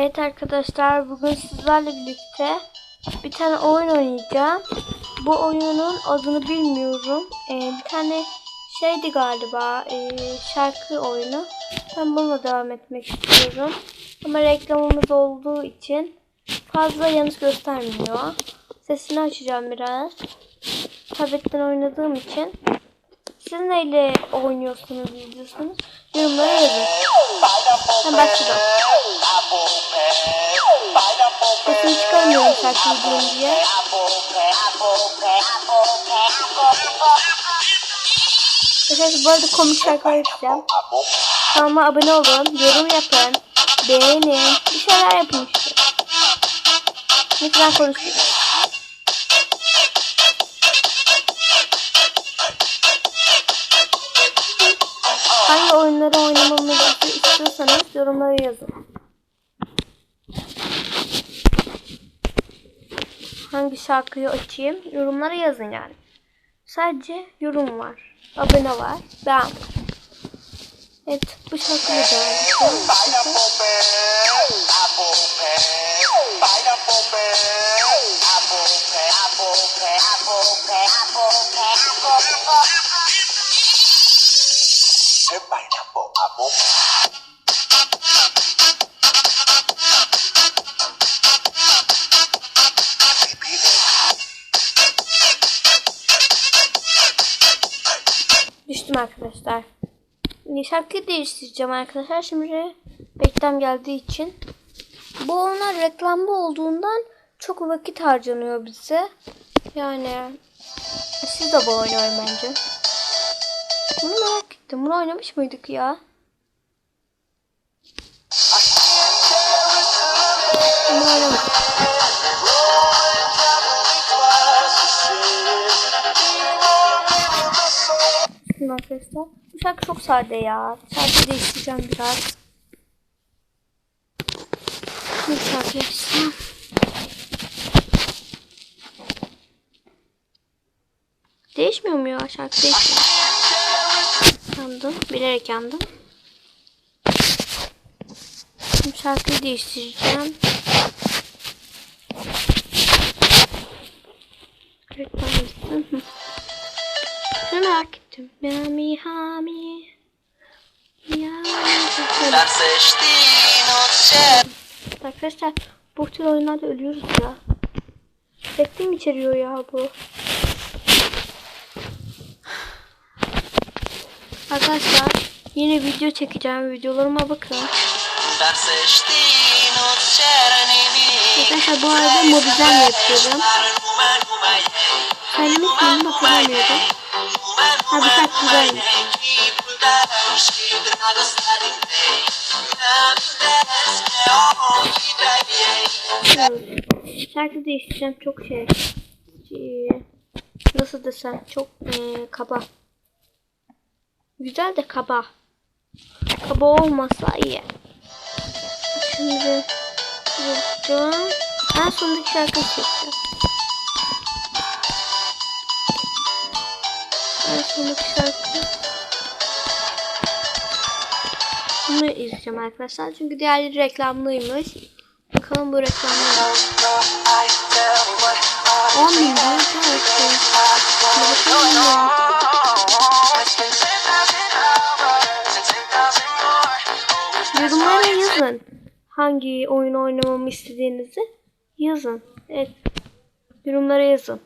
Evet arkadaşlar bugün sizlerle birlikte bir tane oyun oynayacağım. Bu oyunun adını bilmiyorum. Ee, bir tane şeydi galiba ee, şarkı oyunu. Ben bununla devam etmek istiyorum. Ama reklamımız olduğu için fazla yanlış göstermiyor. Sesini açacağım biraz. Tabletten oynadığım için. Siz neyle oynuyorsunuz, izliyorsunuz? Yorumlara yazın. Ben başlayalım. Şarkı izleyeyim diye. Arkadaşlar bu arada komik şarkılar yapacağım. Kanalıma abone olun, yorum yapın, beğenin, bir şeyler yapın işte. Lütfen konuşayım. Hangi oyunları oynamamızı istiyorsanız yorumlara yazın. Hangi şarkıyı açayım? Yorumlara yazın yani. Sadece yorum var. Abone var. Ben. Evet bu şarkıyı da oynayacağım. Arkadaşlar. Şarkıyı değiştireceğim arkadaşlar. Şimdi reklam geldiği için. Bu oyunlar reklamlı olduğundan çok vakit harcanıyor bize. Yani siz de bu oynayın bence. Bunu merak ettim. Bunu oynamış mıydık ya? Bunu oynamadık. Arkadaşlar. Bu şarkı çok sade ya. Şarkı değiştireceğim biraz. Bir şarkı yapacağım. Değişmiyor mu ya şarkı değişmiyor. Yandım. Bilerek yandım. Şimdi şarkıyı değiştireceğim. Reklam gitsin. Merak ettim. Mami hami. Ya. Dar seçtiğin o çiçek Arkadaşlar bu tür oyunlarda ölüyoruz ya. Reklam içeriyor ya bu. Arkadaşlar yeni video çekeceğim. Videolarıma bakın. O çiçeğini Arkadaşlar bu arada mobilden yapıyorum. Söylemiş miyim hatırlamıyorum. Ha güzelmiş. Evet. Şarkı değiştireceğim çok şey. Nasıl desem çok ee, kaba. Güzel de kaba. Kaba olmasa iyi. Şimdi buradan en sondaki şarkıyı seçeceğim. Şarkı. Bunu izleyeceğim arkadaşlar. Çünkü diğerleri reklamlıymış. Bakalım bu reklamlar. 10 bin. Yorumlara yazın. Hangi oyun oynamamı istediğinizi yazın. Evet. Yorumlara yazın.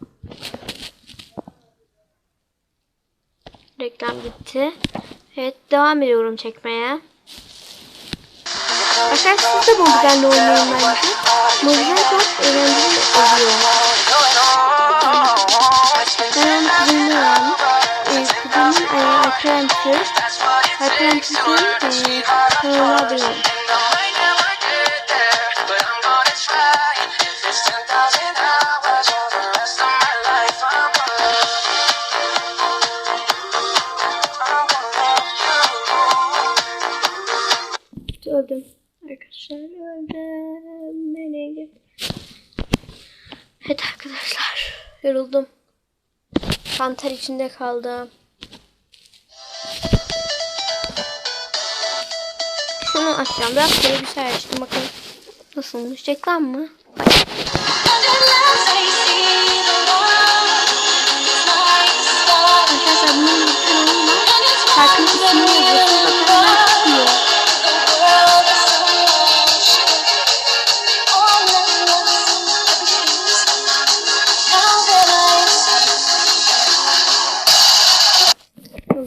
Reklam gitti. Evet devam ediyorum çekmeye. Arkadaşlar siz de Mobizen'le oynayın bence. Mobizen çok eğlenceli oluyor. Ben kuzenimle yani. Ee, kuzenim e, Alperen'si. Alperen'si e, kanalına abone olun. Öldüm. Arkadaşlar öldüm. Beni git. Evet arkadaşlar. Yoruldum. Kanter içinde kaldım. Şunu açacağım. Biraz böyle bir şey açtım. Bakın. nasılmış? Reklam mı? Arkadaşlar bunun bir kanalı var. Şarkının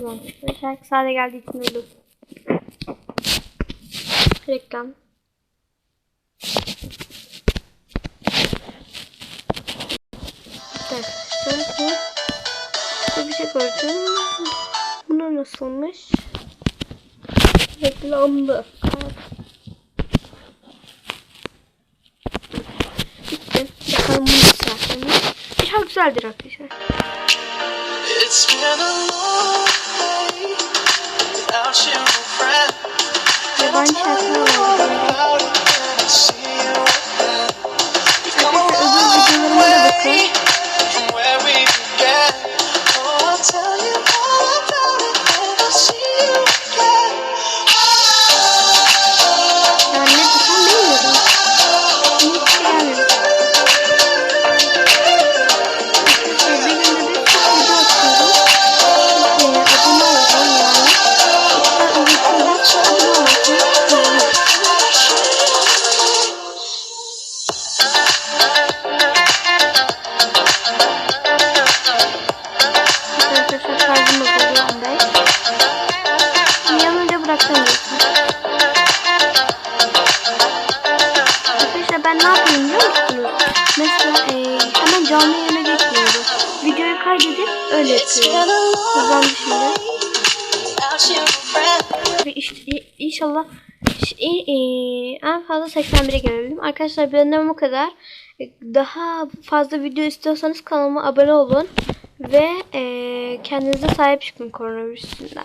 Ve şarkı sade geldiği için öldüm. Reklam. Şöyle. Bir şey gördüm. Buna nasılmış? Reklamdı. Bitti. Bakalım bunu isterseniz. Çok güzeldir arkadaşlar. It's been a long day without you, friend. Yabancı şarkılar var. About it kaydedip öyle It's been yapıyorum. Hızlandı şimdi. işte, inşallah e, e, en fazla 81'e gelelim. Arkadaşlar benden bu kadar. Daha fazla video istiyorsanız kanalıma abone olun. Ve kendinize sahip çıkın koronavirüsünden.